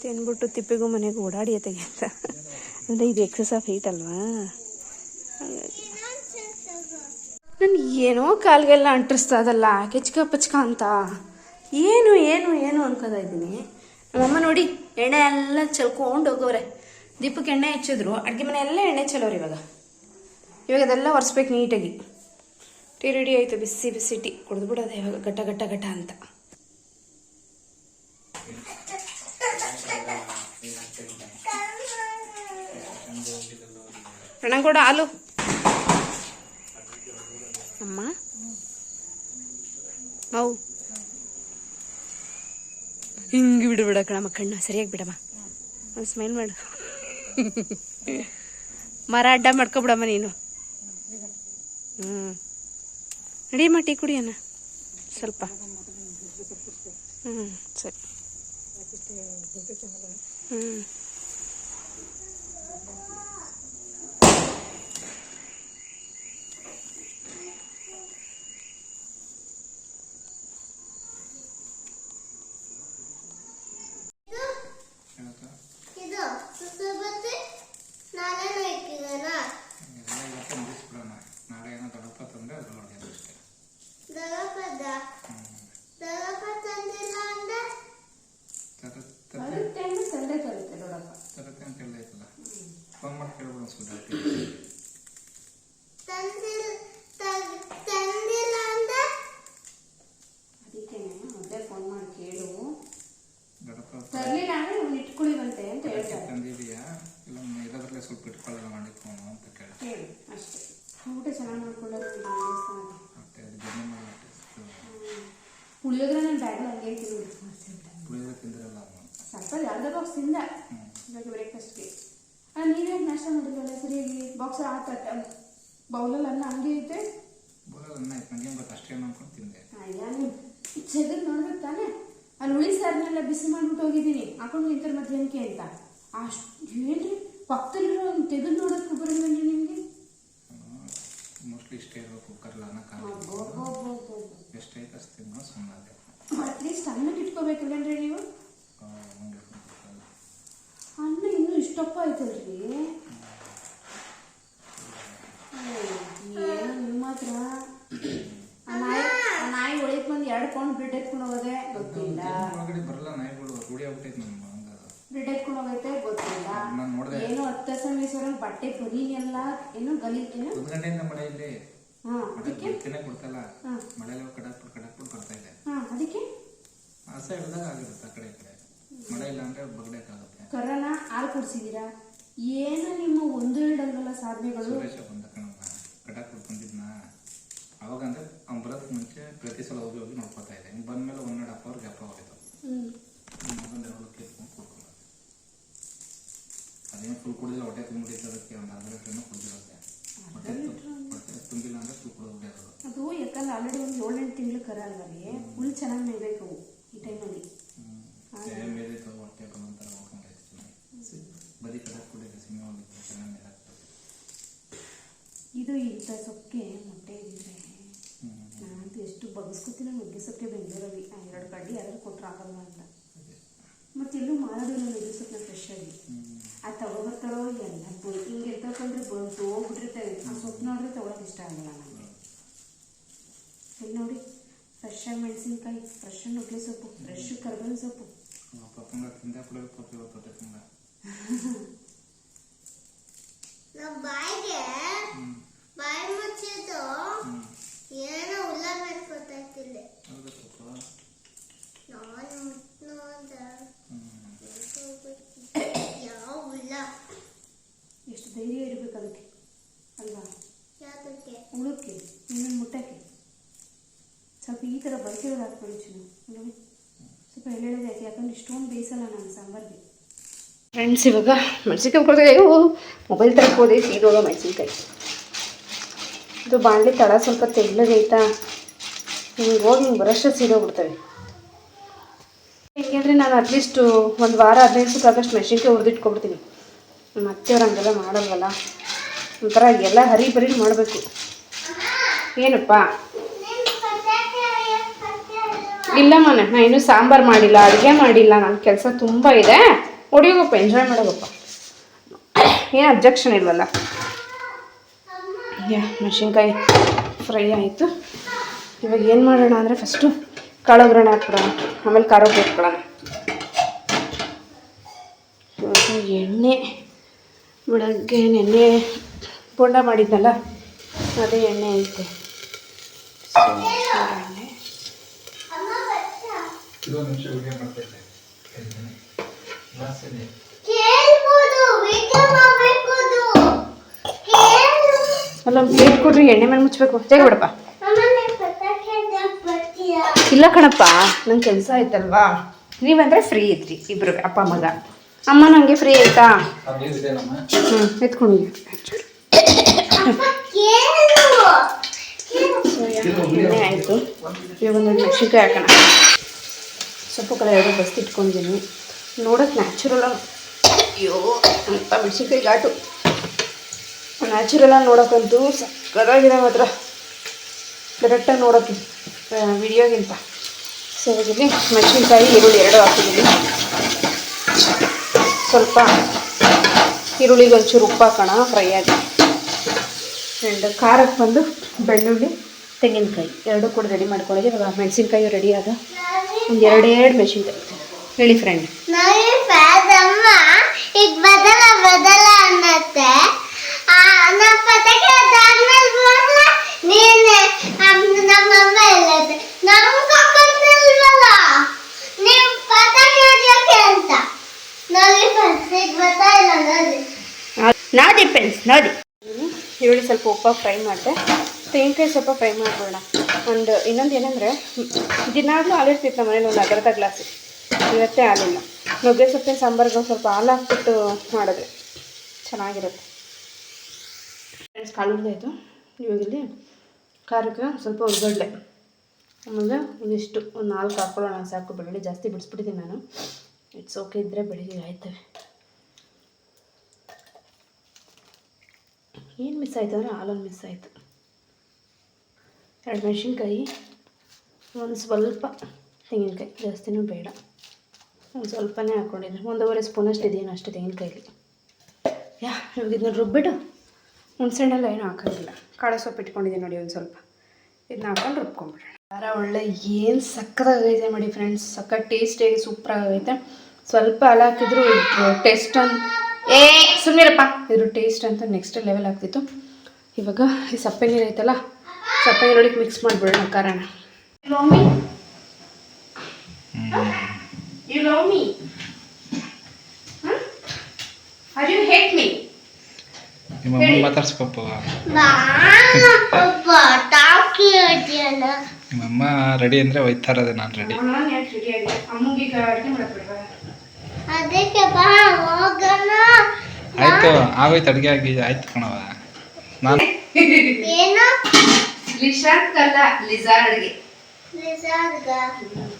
ತಿನ್ಬಿಟ್ಟು ತಿಪ್ಪಿಗೂ ಮನೆಗೆ ಓಡಾಡಿ ಅಂತ. ಅಂದರೆ ಇದು ಎಕ್ಸಸ್ ಆಫ್ ಹೀಟ್ ಅಲ್ವಾ? ನಾನು ಏನೋ ಕಾಲ್ಗೆಲ್ಲ ಅಂಟಿಸ್ತಾ ಇದಲ್ಲ. ಕೆಚ್ಕ ಪಚ್ಕ ಅಂತ. ಏನು ಏನು ಏನು ಅನ್ಕೋತಾ ಇದ್ದೀನಿ. ನಮ್ಮಮ್ಮ ನೋಡಿ ಎಣ್ಣೆ ಎಲ್ಲ ಚೆಲ್ಕೊಂಡು ಹೋಗೋರೆ ದೀಪಕ್ಕೆ ಎಣ್ಣೆ ಹಚ್ಚಿದ್ರು. ಅಡುಗೆ ಮನೆ ಎಲ್ಲ ಎಣ್ಣೆ ಚೆಲ್ಲೋರು ಇವಾಗ. ಇವಾಗ ಅದೆಲ್ಲ ಒರೆಸ್ಬೇಕು ನೀಟಾಗಿ. ಟೀ ರೆಡಿ ಆಯಿತು. ಬಿಸಿ ಬಿಸಿ ಟೀ ಕುಡಿದು ಬಿಡೋದೆ ಇವಾಗ ಘಟ ಘಟ ಘಟ ಅಂತ. ಅಣ್ಣ ಕೂಡ ಹಾಲು. ಅಮ್ಮ? ಹೌ ಹಿಂಗೆ ಬಿಡು ಬಿಡ ಕಣಮ್ಮ ಕಣ್ಣು, ಸರಿಯಾಗಿ ಬಿಡಮ್ಮ. ಒಂದು ಸ್ಮೈಲ್ ಮಾಡು. ಮರ ಅಡ್ಡ ಮಾಡ್ಕೊಬಿಡಮ್ಮ ನೀನು. ಹ್ಞೂ ನಡಿಯಮ್ಮ, ಟೀ ಕುಡಿಯೋಣ ಸ್ವಲ್ಪ. ಹ್ಞೂ ಸರಿ. ಹ್ಞೂ ಇದು ಸುಸು ಬತ್ತೆ ನಾಳೆನೂ ಇಕ್ಕಿದಾನ ಎಲ್ಲ ಇವತ್ತು ಮುಗಿಸ್ಬಿಡೋಣ ನಾಳೆ ಏನೋ ದೊಡ್ಡಪ್ಪ ತಂದರೆ ಅದ್ರೊಳಗೆ ಅಷ್ಟೇ ದಗಪದ ದಗಪ ತಂದಿಲ್ಲ ಅಂದ್ರೆ ತರುತ್ತೆ ಸಂಡೆ ತರುತ್ತೆ ನೋಡಪ್ಪ ತರುತ್ತೆ ಅಂತ ಹೇಳ್ದೈತಲ್ಲ ಫೋನ್ ಮಾಡಿ ಕೇಳ್ಬಿಡೋಣ ಸುದ್ದಿ ತಂದಿಲ್ಲ ತಗ್- ತಂದಿಲ್ಲ ಅಂದ್ರೆ ಅದಕ್ಕೆ ಮೊದಲೇ ಫೋನ್ ಮಾಡಿ ಕೇಳು ದೊಡ್ಡಪ್ಪ ತರಲಿಲ್ಲ ಅಂದ್ರೆ ಅವ್ನು ಇಟ್ಕೊಳ್ಳಿವಂತೆ ಅಂತ ತರಕ್ಕೆ ಹೇಳ್ತಾರೆ ತಂದಿದೀಯಾ ಇಲ್ಲ ಇರೋದ್ರಲ್ಲೇ ಸ್ವಲ್ಪ ಇಟ್ಕೊಳ್ಳೋಣ ಮಾಡಿ ಫೋನು ಅಂತ ಕೇಳಿ ಕೇಳು ಅಷ್ಟೇ ಊಟ ಚೆನ್ನಾಗಿ ಮಾಡ್ಕೊಳ್ಳೋದು ದೇವಸ್ಥಾನಕ್ಕೆ ಮತ್ತೆ ಅದು ಜರ್ನಿ ಮಾಡಿ ಪುಳಿಯೋಗರೆ ನಾನು ಬ್ಯಾಗ್ ಹಂಗೆ ತಿಂದು ಪುಳಿಯೋಗರೆ ತಿಂದಿರಲ್ಲ ಅವನು ಸ್ವಲ್ಪ ಯಾವ್ದೋ ಬಾಕ್ಸ್ ತಿಂದ ಇವಾಗ ಬ್ರೇಕ್ಫಾಸ್ಟ್ಗೆ ನೀವೇ ನಾಷ್ಟ ಮಾಡಿದ್ರಲ್ಲ ಬಾಕ್ಸ್ ಆತ ಬೌಲಲ್ಲಿ ಅನ್ನ ಹಂಗೆ ಐತೆ? ಚದ್ರ ಅನ್ನ ಆಯ್ತು ನನಗೇನು ಗೊತ್ತು ಅಷ್ಟೇನು ಅನ್ಕೊಂಡು ತಿಂದೆ. ಅಯ್ಯ ನೀವು ಚೆಗದ್ ನೋಡ್ಬೇಕು ತಾನೆ? ಅಲ್ಲಿ ಉಳಿ ಸಾರನ್ನೆಲ್ಲ ಬಿಸಿ ಮಾಡ್ಬಿಟ್ಟು ಹೋಗಿದ್ದೀನಿ. ಹಾಕೊಂಡು ನಿಂತಾರೆ ಮಧ್ಯಾಹ್ನಕ್ಕೆ ಅಂತ. ಅಷ್ಟು ಏನ್ರಿ ಪಕ್ಕದಲ್ಲಿರೋ ತೆಗೆದು ನೋಡೋದಕ್ಕೆ ನೋಡಕ್ಕೆ ನಿಮಗೆ? ಮೋಸ್ಟ್ಲಿ ಇಷ್ಟೇ ಇರೋ ಕುಕ್ಕರ್ಲ ಅನ್ನ ಇನ್ನು ಎಷ್ಟೈತೆ ಅಷ್ಟು ತಿನ್ನೋ ಸುಮ್ಮನೆ ಅಟ್ಲೀಸ್ಟ್ ಅನ್ನಕ್ಕೆ ಇಟ್ಕೋಬೇಕಲ್ಲೇನ್ರಿ ನೀವು? ಅನ್ನ ಇನ್ನೂ ಇಷ್ಟಪ್ಪ ಆಯ್ತಲ್ರಿ. ಏನು ನಿಮ್ಮ ಹತ್ರ. ಆ ನಾಯಿ ಆ ನಾಯಿ ಒಳಗೆ ಬಂದು ಎರಡು ಪೌಂಡ್ ಬ್ರೆಡ್ ಎತ್ಕೊಂಡು ಹೋಗೋದೆ ಗೊತ್ತಿಲ್ಲ. ಒಳಗಡೆ ಬರಲ್ಲ ನಾಯಿಗಳು ರೂಢಿ ಆಗ್ಬಿಟ್ಟೈತೆ ನಮ್ಮ ಹಂಗ. ಬ್ರೆಡ್ ಎತ್ಕೊಂಡು ಹೋಗೈತೆ ಗೊತ್ತಿಲ್ಲ. ನಾನು ನೋಡಿದೆ. ಏನು ಹತ್ತು ಬಟ್ಟೆ ಏನು ಗಲಿ ಏನು? ಒಂದು ಗಂಟೆಯಿಂದ ಮಳೆ ಇಲ್ಲಿ. ಹಾ ಅದಕ್ಕೆ? ತಿನ್ನಕ್ಕೆ ಬಿಡ್ತಲ್ಲ ಹಾ. ಮಳೆಲ್ಲ ಕಡಕ್ಬಿಟ್ಟು ಕಡಕ್ಬಿಟ್ಟು ಬರ್ತಾ ಇದೆ. ಹಾ ಅದಕ್ಕೆ? ಹಸ ಹಿಡ್ದಾಗ ಆಗಿರುತ್ತೆ ಆ ಕಡೆ ಈ ಕಡೆ. ಮಳೆ ಇಲ್ಲ ಅಂದ್ರೆ ಬಗ್ಡಕ್ಕಾಗುತ್ತೆ ಕರೋನಾ ಹಾಲು ಕುಡಿಸಿದ್ದೀರಾ ಏನು ನಿಮ್ಮ ಒಂದು ಎರಡಲ್ಲ ಸಾಧನೆಗಳು? ಸುರೇಶ ಬಂದ ಕಣಮ್ಮ ಕಡಕ್ಬಿಟ್ಟು ಬಂದಿದ್ನ ಅವಾಗ ಅಂದ್ರೆ ಅವ್ನು ಬರೋದಕ್ಕೆ ಮುಂಚೆ ಪ್ರತಿ ಸಲ ಹೋಗಿ ಹೋಗಿ ನೋಡ್ಕೊತಾ ಇದೆ ಹಿಂಗೆ ಬಂದ್ಮೇಲೆ one and half hour gap ಹೋಗಿತ್ತು ಹ್ಮ್ ಮಗನ ಎರಡು ಕೇಳ್ಕೊಂಡು ಕೂತ್ಕೊಂಡು ಅದೇನು ಫುಲ್ ಕುಡಿದಿಲ್ಲ ಹೊಟ್ಟೆ ತುಂಬಿಟ್ಟಿತ್ತು ಅದಕ್ಕೆ ಒಂದು ಅರ್ಧ ಲೀಟ್ರನ್ನು ಕುಡಿದಿರುತ್ತೆ ಹೊಟ್ಟೆ ತು- ಹೊಟ್ಟೆ ತುಂಬಿಲ್ಲ ಅಂದ್ರೆ ಫುಲ್ ಕುಡಿದು ಬಿಟ್ಟಿರೋದು ಅದು ಯಾಕಂದ್ರೆ ಆಲ್ರೆಡಿ ಒಂದು ಏಳೆಂಟು ತಿಂಗಳು ಕರ ಅಲ್ವರಿ ಫುಲ್ ಚೆನ್ನಾಗಿ ಮೇಯ್ಬೇಕು ಅವು ಈ ಟೈಮಲ್ಲಿ ಸೇಮ್ ಮೇಲಿತ್ತು ಹೊಟ್ಟೆ ಒಂಥರ ಹೋಗ್ಕೊಂಡೈತೆ ಚೆನ್ನಾಗಿ ಬರೀ ಕಡೆ ಕುಡಿದ್ರೆ ಸಿಂಹ ಹೋಗಿತ್ತು ಚೆನ್ನಾಗಿ ಮೇಲಾಗ್ತದೆ ಇದು ಇಂಥ ಸೊಕ್ಕೆ ಮೊಟ್ಟೆ ಇದ್ರೆ ನಾನಂತೂ ಎಷ್ಟು ಬಗ್ಸ್ಕೊತೀನಿ ನುಗ್ಗೆ ಸೊಕ್ಕೆ ಬೆಂಗಳೂರಲ್ಲಿ ಆ ಎರಡು ಕಡ್ಡಿ ಯಾರು ಕೊಟ್ಟರು ಆಗಲ್ಲ ಅಂತ ಮತ್ತೆ ಎಲ್ಲೂ ಮಾರೋದಿಲ್ಲ ನುಗ್ಗೆ ಸೊಪ್ಪನ್ನ ಫ್ರೆಶ್ ಆಗಿ ಅದು ತಗೊಬರ್ತಾರೋ ಎಲ್ಲ ಬ- ಹಿಂಗೆ ಎತ್ತಕೊಂಡ್ರೆ ಬಂತು ಹೋಗ್ಬಿಟ್ಟಿರ್ತೇವೆ ಆ ಸೊಪ್ಪು ನೋಡಿದ್ರೆ ತಗೊಳಕ್ಕೆ ಇಷ್ಟ ಆಗಲ್ಲ ನನಗೆ ಇಲ್ಲಿ ನೋಡಿ ಫ್ರೆಶ್ ಆಗಿ ಮೆಣಸಿನ್ಕಾಯಿ ಫ್ರೆಶ್ ನುಗ್ಗೆ ಸೊಪ್ಪು ಫ್ರೆಶ್ ಕರ್ಬೇವಿನ ಸೊಪ್ಪು. ಪಪ್ಪಂಗ ತಿಂದ ಪಪ್ಪಿ ಬಾಯಿಗೆ ಬಾಯಿ ಮುಚ್ಚಿದ್ದು ಏನೋ ಹುಲ್ಲ ಬೇಡ್ಕೊತಾಯ್ತಿಲ್ಲ ಹೌದಾ ಪಪ್ಪ? ನಾನು ಮುಟ್ನು ಅಂತ ಹ್ಞೂ ಯಾವ ಹುಲ್ಲ ಎಷ್ಟು ಧೈರ್ಯ ಇರಬೇಕು ಅದಕ್ಕೆ ಅಲ್ವಾ? ಉಳುಕ್ಕೆ ಇನ್ನೊಂದು ಮುಟ್ಟಕ್ಕೆ ಸ್ವಲ್ಪ ಈ ಥರ ಬಳಸಿರೋದು ಹಾಕ್ಬೇಡಿ ಚಿನ್ನು ನೋಡಿ ಸ್ವಲ್ಪ ಎಳ್ಳೆಳೆದು ಯಾಕೆ ಯಾಕಂದ್ರೆ ಇಷ್ಟೊಂದು ಬೇಯಿಸಲ್ಲ ನಾನು ಸಾಂಬಾರಿಗೆ. ಫ್ರೆಂಡ್ಸ್ ಇವಾಗ ಮೆಣಸಿನ್ಕಾಯಿ ಅಯ್ಯೋ ಮೊಬೈಲ್ ತರ್ಕೋದೆ ಸೀದೋಗ ಮೆಣಸಿನ್ಕಾಯಿ. ಇದು ಬಾಣಲೆ ತಡ ಸ್ವಲ್ಪ ತೆಳ್ಳಗೈತಾ ಹಿಂಗೆ ಹೋಗಿ ಹಿಂಗೆ ಬರೋಷ್ಟು ಸೀದೋಗ್ಬಿಡ್ತವೆ. ಹೇಗೆ ಅಂದರೆ ನಾನು ಅಟ್ಲೀಸ್ಟ್ ಒಂದು ವಾರ, ಹದಿನೈದು ಸುತ್ತ ಆಗಷ್ಟು ಮೆಣಸಿನ್ಕಾಯಿ ಹುರಿದಿಟ್ಕೊಬಿಡ್ತೀನಿ ಮತ್ತೆ ಹಂಗೆಲ್ಲ ಮಾಡಲ್ವಲ್ಲ? ಒಂಥರ ಎಲ್ಲ ಹರಿ ಬರಿ ಮಾಡಬೇಕು. ಏನಪ್ಪ? ಇಲ್ಲಮ್ಮ ಮನೆ ನಾ ಇನ್ನೂ ಸಾಂಬಾರು ಮಾಡಿಲ್ಲ, ಅಡುಗೆ ಮಾಡಿಲ್ಲ ನನ್ನ ಕೆಲಸ ತುಂಬ ಇದೆ. ಹೊಡಿಯೋಗಪ್ಪ ಎಂಜಾಯ್ ಮಾಡೋಗಪ್ಪ. ಏನು ಅಬ್ಜೆಕ್ಷನ್ ಇಲ್ವಲ್ಲ? ಯಾ, ಮೆಣಸಿನ್ಕಾಯಿ ಫ್ರೈ ಆಯಿತು. ಇವಾಗ ಏನು ಮಾಡೋಣ ಅಂದರೆ ಫಸ್ಟು ಕಾಳೊಗ್ಗರಣೆ ಹಾಕ್ಬಿಡೋಣ. ಆಮೇಲೆ ಖಾರ ಹೋಗ್ಬಿಡೋಣ ಎಣ್ಣೆ, ಬೆಳಗ್ಗೆ ನೆನ್ನೆ ಬೋಂಡ ಮಾಡಿದ್ನಲ್ಲ ಅದೇ ಎಣ್ಣೆ ಐತೆ. ಅಲ್ಲ ಅಲ್ಲೊಂದು ಪ್ಲೇಟ್ ಕೊಡ್ರಿ ಎಣ್ಣೆ ಮೇಲೆ ಮುಚ್ಚಬೇಕು ಬಿಡಪ್ಪ. ಇಲ್ಲ ಕಣಪ್ಪ ನಂಗೆ ಕೆಲಸ ಆಯ್ತಲ್ವಾ? ನೀವಂದ್ರೆ ಫ್ರೀ ಇದ್ರಿ ಇಬ್ರು ಅಪ್ಪ ಮಗ ಅಮ್ಮ. ನನಗೆ ಫ್ರೀ ಆಯ್ತಾ? ಹ್ಞೂ ಎತ್ಕೊಂಡು ಆಯಿತು ಇವಾಗ ಒಂದು ಮೆಣಸಿನ್ಕಾಯಿ ಹಾಕೋಣ. ಸೊಪ್ಪು ಕಡೆ ಎರಡು ಬಸ್ತಿ ಇಟ್ಕೊಂಡಿದ್ದೀನಿ ನೋಡೋಕೆ ನ್ಯಾಚುರಲ್ ಅಯ್ಯೋ, ಅಂತ ಮೆಣಸಿನ್ಕಾಯಿ ಘಾಟು. ನ್ಯಾಚುರಲಾಗಿ ನೋಡೋಕ್ಕಂತೂ ಸಕ್ಕದಾಗಿದೆ ಮಾತ್ರ. ಕರೆಕ್ಟಾಗಿ ನೋಡೋಕ್ಕೆ ವಿಡಿಯೋಗಿಂತ ಸೊ ಇಲ್ಲಿ ಮೆಣಸಿನ್ಕಾಯಿ, ಈರುಳ್ಳಿ ಎರಡು ಹಾಕಿದ್ದೀನಿ ಸ್ವಲ್ಪ ಈರುಳ್ಳಿಗೆ ಒಂಚೂರು ಉಪ್ಪು ಹಾಕೋಣ ಫ್ರೈ ಆಗಿ. ಆ್ಯಂಡ್ ಖಾರಕ್ಕೆ ಬಂದು ಬೆಳ್ಳುಳ್ಳಿ ತೆಂಗಿನಕಾಯಿ ಎರಡೂ ಕೂಡ ರೆಡಿ ಮಾಡ್ಕೊಂಡಿದ್ದೆ ಇವಾಗ ಮೆಣಸಿನ್ಕಾಯಿ ರೆಡಿ ಆದ ಒಂದು ಎರಡೆರಡು ಮೆಣಸಿನ್ಕಾಯಿ ಹೇಳಿ ಫ್ರೆಂಡ್ ನೋ ಇಲ್ಲ ನೋಡಿ. ಈರುಳ್ಳಿ ಸ್ವಲ್ಪ ಉಪ್ಪು ಫ್ರೈ ಮಾಡಿದೆ. ತೆಂಗಿನಕಾಯಿ ಸ್ವಲ್ಪ ಫ್ರೈ ಮಾಡ್ಬೋಣ ಒಂದು ಇನ್ನೊಂದು ಏನಂದರೆ, ದಿನಾಗಲೂ ಹಾಲಿರ್ತಿತ್ತು ನಮ್ಮ ಮನೇಲಿ ಒಂದು ಅರ್ಧ ಗ್ಲಾಸ್. ಇವತ್ತೇ ಹಾಲಿಲ್ಲ ನುಗ್ಗೆ ಸೊಪ್ಪಿನ ಸಾಂಬಾರ್ಗೆ ಸ್ವಲ್ಪ ಹಾಲು ಹಾಕ್ಬಿಟ್ಟು ಮಾಡಿದ್ರೆ ಚೆನ್ನಾಗಿರುತ್ತೆ. ಫ್ರೆಂಡ್ಸ್, ಕಾಳು ಹುರಿದಾಯ್ತು ಇವಾಗ ಇಲ್ಲಿ ಖಾರಕ್ಕೆ ಸ್ವಲ್ಪ ಉರ್ಗಡ್ಲೆ ಆಮೇಲೆ ಒಂದಿಷ್ಟು, ಒಂದು ನಾಲ್ಕು ಹಾಕ್ಕೊಳ್ಳೋಣ ಸಾಕು, ಬೆಳ್ಳುಳ್ಳಿ ಜಾಸ್ತಿ ಬಿಡಿಸ್ಬಿಟ್ಟಿದ್ದೀನಿ ನಾನು. ಇಟ್ಸ್ ಓಕೆ ಇದ್ದರೆ ಬೆಳಿಗ್ಗೆ ಆಯ್ತವೆ. ಏನು ಮಿಸ್ ಆಯಿತು ಅಂದರೆ ಹಾಲೊಂದು ಮಿಸ್ ಆಯಿತು. ಎರಡು ಮೆಣಸಿನ್ಕಾಯಿ, ಒಂದು ಸ್ವಲ್ಪ ತೆಂಗಿನಕಾಯಿ, ಜಾಸ್ತಿನೂ ಬೇಡ. ಒಂದು ಸ್ವಲ್ಪನೇ ಹಾಕ್ಕೊಂಡಿದ್ದೀನಿ ಒಂದೂವರೆ ಸ್ಪೂನಷ್ಟು ಇದೆಯೇನು ಅಷ್ಟು ತೆಂಗಿನಕಾಯಿಲಿ ಯಾ, ಇವಾಗ ಇದನ್ನ ರುಬ್ಬಿಟ್ಟು ಹುಣ್ಸೆಹಣ್ಣೆಲ್ಲ ಏನು ಹಾಕೋದಿಲ್ಲ. ಕಾಳು ಸೊಪ್ಪು ಇಟ್ಕೊಂಡಿದ್ದೀನಿ ನೋಡಿ ಒಂದು ಸ್ವಲ್ಪ. ಇದನ್ನ ಹಾಕೊಂಡು ರುಬ್ಕೊಂಡ್ಬಿಡೋಣ. ಖಾರ, ಒಳ್ಳೆ, ಏನು ಸಕ್ಕತ್ತಾಗೈತೆ ನೋಡಿ ಫ್ರೆಂಡ್ಸ್. ಸಕ್ಕ ಟೇಸ್ಟಿಯಾಗಿ ಸೂಪರಾಗೈತೆ ಸ್ವಲ್ಪ ಹಾಕಿದ್ರು ಟೇಸ್ಟ್ ಅಂತ ಏ ಸುಮ್ಮನಿರಪ್ಪ ಇದ್ರ ಟೇಸ್ಟ್ ಅಂತ ನೆಕ್ಸ್ಟ್ ಲೆವೆಲ್ ಆಗ್ತಿತ್ತು. ಇವಾಗ ಈ ಸಪ್ಪೆ ನೀರು ಐತಲ್ಲ ಸಪ್ಪೆ ನೀರೊಳಗೆ ಮಿಕ್ಸ್ ಮಾಡಿಬಿಡೋಣ ಕಾರಣ. You love me or you hate me ನಿಮ್ಮ ಅಮ್ಮ ಮಾತಾಡ್ಸ್ಕೊಪ್ಪ. ಪಟಾಕಿ ಹೊಡ್ಯಲ್ಲ ನಿಮ್ಮ ಅಮ್ಮ ರೆಡಿ ಅಂದ್ರೆ ಒಯ್ತಾರದೆ ನಾನು ರೆಡಿ ಅಮ್ಮಗೆ ಈಗ ಅಡುಗೆ ಮಾಡಕ್ಬಿಡ್ವಾ ಅದಕ್ಕೆ ಬಾ ಹೋಗೋಣ. ಆಯಿತು ಆಗೋಯ್ತು ಅಡುಗೆ ಆಗಿ ಆಯ್ತು ಕಣವ ನಾನು ಏನು? ಲಿಶಾಂತ್ ಅಲ್ಲ ಲಿಜಾರ್ಡ್ಗೆ ನಿಸರ್ಗ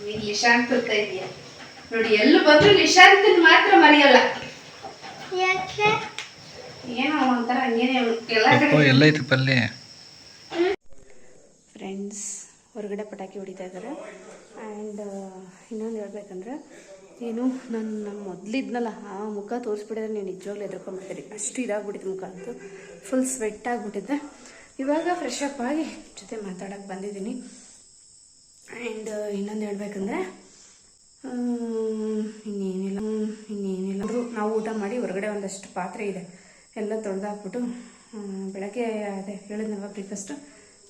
ಈಗ ಲಿಶಾಂತ್ ಅಂತ ಇದೆಯಾ ನೋಡಿ ಎಲ್ಲೂ ಬಂದ್ರು ಲಿಶಾಂತ್ ಮಾತ್ರ ಮರೆಯಲ್ಲ. ಯಾಕೆ? ಏನೋ ಒಂಥರ ಹಂಗೇನೆ ಎಲ್ಲ ಕಡೆ ಎಲ್ಲೈತು ಪಲ್ಯ ಫ್ರೆಂಡ್ಸ್ ಹೊರಗಡೆ ಪಟಾಕಿ ಹೊಡಿತಾ ಇದ್ದಾರೆ. ಆ್ಯಂಡ್ ಇನ್ನೊಂದು ಹೇಳ್ಬೇಕಂದ್ರೆ ಏನು, ನಾನು ನಾನು ಮೊದಲಿದ್ನಲ್ಲ, ಆ ಮುಖ ತೋರಿಸ್ಬಿಟ್ಟಿದ್ರೆ ನೀವು ನಿಜವಾಗ್ಲೂ ಎದ್ರಕೊಂಡ್ಬಿಡ್ತೀರಿ ಅಷ್ಟು ಇದಾಗ್ಬಿಟ್ಟಿದೆ ಮುಖ ಅಂತೂ. ಫುಲ್ ಸ್ವೆಟ್ ಆಗಿಬಿಟ್ಟಿದ್ದೆ. ಇವಾಗ ಫ್ರೆಶ್ ಅಪ್ ಆಗಿ ಜೊತೆ ಮಾತಾಡೋಕ್ಕೆ ಬಂದಿದ್ದೀನಿ. ಆ್ಯಂಡ್ ಇನ್ನೊಂದು ಹೇಳ್ಬೇಕಂದ್ರೆ ಇನ್ನೇನಿಲ್ಲ ಇನ್ನೇನಿಲ್ಲ. ಅಂದರೂ ನಾವು ಊಟ ಮಾಡಿ ಹೊರಗಡೆ ಒಂದಷ್ಟು ಪಾತ್ರೆ ಇದೆ. ಎಲ್ಲ ತೊಳೆದಾಕ್ಬಿಟ್ಟು ಬೆಳಗ್ಗೆ ಅದೇ ಹೇಳಿದ್ನಲ್ವ ಬ್ರೇಕ್ಫಾಸ್ಟು